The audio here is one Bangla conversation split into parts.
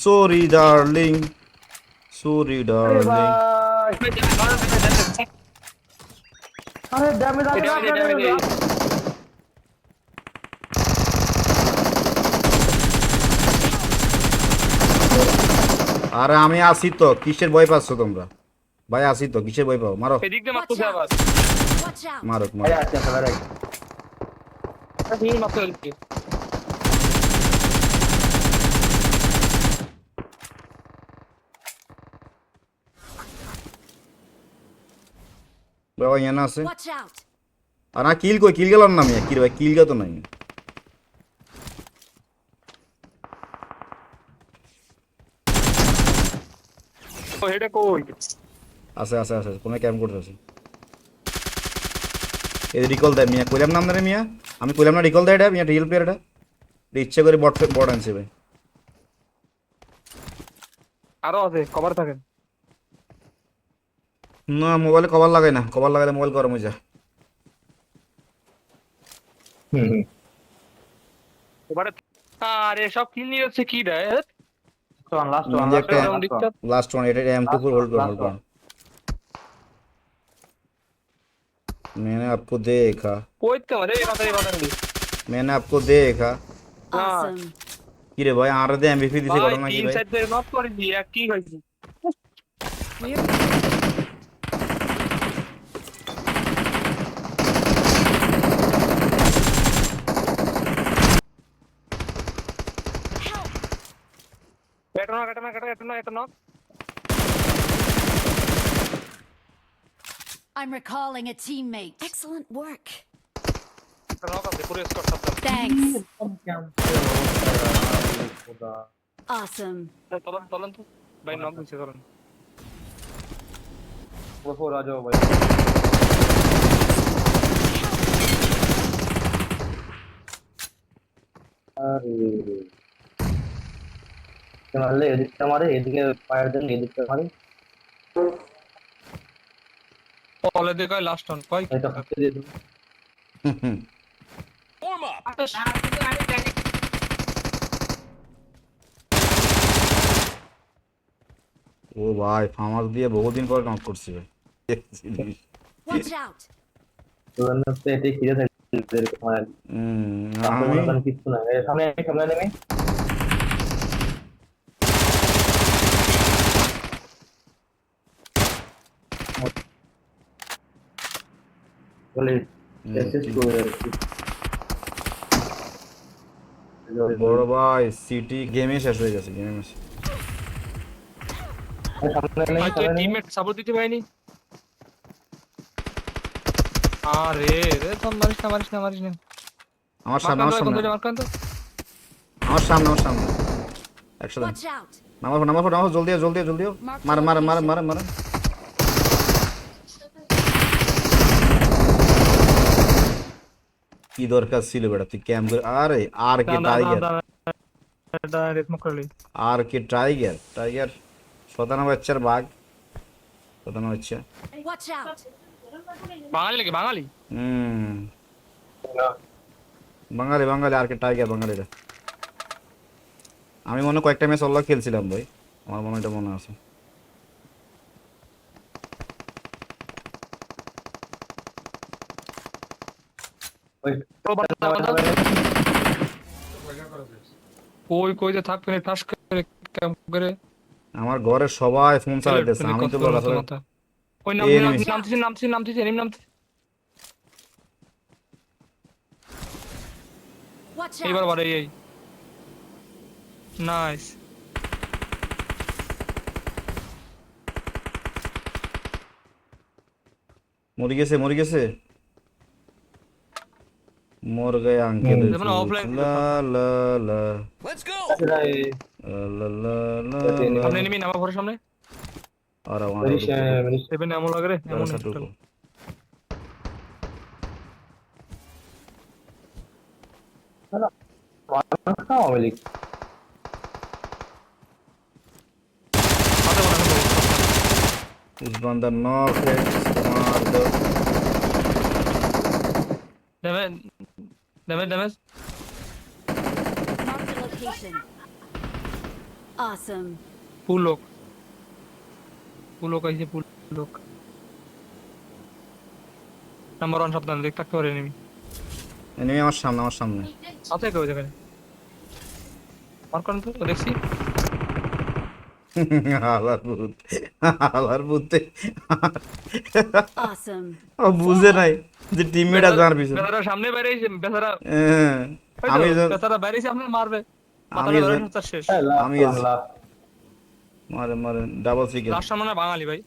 সরি ডার্লিং সরি আরে ডার্লিং আরে ড্যামেজ আমি আসি তো। কিসের ভয় পাচ্ছ তোমরা? ভাই আসি তো। কিসের ভয় পাও? মারো। এদিক দিয়ে মারতেছে আবার। মারো মারো আচ্ছা হুম মারতে হচ্ছে বাবা ইয়ান আছে আর না কিল কই? কিল গেলাম না আমি কি ভাই কিল গা তো নাই। ও এটা কই? আছে আছে আছে কোন ক্যাম্প করতেছে এই রিকল দেয় মিয়া কইলাম নাম রে মিয়া? আমি কইলাম না রিকল দেয় এটা মিয়া রিয়েল প্লেয়ার এটা। এটা ইচ্ছে করে বট বট আনছে ভাই। আরও আছে কভার থাকেন। না মোবাইলে কভার লাগাই না কভার লাগালে মোবাইল গরম হয়ে যায় হুম হুম এবারে আরে সব কিল নিয়ে যাচ্ছে কি রে ওয়ান লাস্ট ওয়ান যে লাস্ট একটা এরকম দিকটা লাস্ট ওয়ান এটা এম টু ফোর হোল্ড করো Last হোল্ড করো मैंने आपको देखा কই তো রে মাথা রে মাথা রে मैंने आपको देखा Awesome! কি রে ভাই আর দে এমভিপি দিছে ভাই ঘটনা কি তিন ভাই সাইড ধরে নক করে দিয়ে কি হইছে I'm recalling a teammate. Excellent work. Thanks. awesome. चलन মারলে এদিকটা মারে এদিকে পায়ের জন্য এদিকটা মারে। বলে দে কয় লাস্ট অন কয়? এটা হাতে দিয়ে দিন ও ভাই ফার্মাস দিয়ে বহুদিন পরে নক করছি ভাই। Out! তোর তো হুম, আমি আমি কিছু না এই সামনে সামনে নেমে। বলে বড় ভাই সিটি গেমে শেষ হয়ে গেছে গেমে টিমমেট সাপোর্ট দিতে পারিনি আরে রে তো মারিস না মারিস না মারিস না আমার সামনে আমার সামনে আমার সামনে আমার সামনে একসাথে নামার নামার নামার জলদি জলদি জলদি মার মার মার মার মার কি দরকার ছিল বেটা? তুই ক্যাম্প করে আরে আর কে টাইগার আর কে টাইগার টাইগার শতানা বাচ্চার বাঘ। শতানা বাচ্চা। বাঙালি নাকি? বাঙালি? হুম। বাঙালি বাঙালি আর কে টাইগার বাঙালিরা আমি মনে কয়েকটা ম্যাচ অল্লাহ খেলছিলাম ভাই। আমার মনে এটা মনে আছে ওই তো বান্দা বান্দা কই কই যে থাকবে ঠাস করে ক্যাম্প করে। আমার ঘরে সবাই ফোন চালাইতেছে আমি তো বলা ওই নাম enemy। নামতেছি নামতেছি নামতেছি এনিম নামতেছি Watch এইবার এই নাইস মরে গেছে মরে গেছে। মোর গায়ে আঙ্কেল লা লা লা। লেটস গো লা লা লা আপনি নিবি নামা ঘরের সামনে? আর আমার সেভেন এমন লাগে রে এমন একটা মালিক This banda knocked it. Smart. Never. Damage damage Mark the location. Awesome. ফুল লোক ফুল লোক আইছে ফুল লোক নাম্বার ওয়ান সাবধান দেখ থাকতে পারে এনিমি এনিমি আমার সামনে আমার সামনে। সাথে কেউ যেখানে। মার করেন তো দেখছি। বুঝে নাই যে টিমমেট আছে আমার পিছনে। বেচারা সামনে বেচারা হ্যাঁ, আমি বেচারা মারবে। আমি হ্যাঁ, আমি। মারে মারে ডাবল সিকেল লাস্ট মানে বাঙালি ভাই।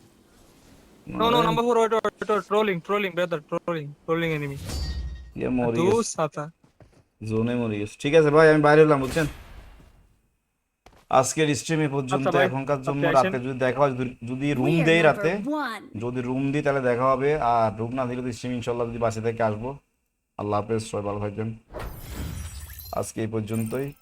No no number four wait wait trolling trolling brother trolling trolling enemy ইয়ে মরে দু গেছে। সাতা। জোনে মরে গেছে। ঠিক আছে ভাই আমি বাইরে হলাম বুঝছেন? আজকের স্ট্রিমে পর্যন্ত আচ্ছা এখনকার জন্য রাতে যদি দেখা হয় যদি- রুম দেই রাতে যদি রুম দিই তাহলে দেখা হবে। আর রুম না দিলে তো স্ট্রিম ইনশাল্লাহ যদি বাসে থেকে আসব। আল্লাহ হাফেজ সবাই ভালো থাকবেন। আজকে এই পর্যন্তই।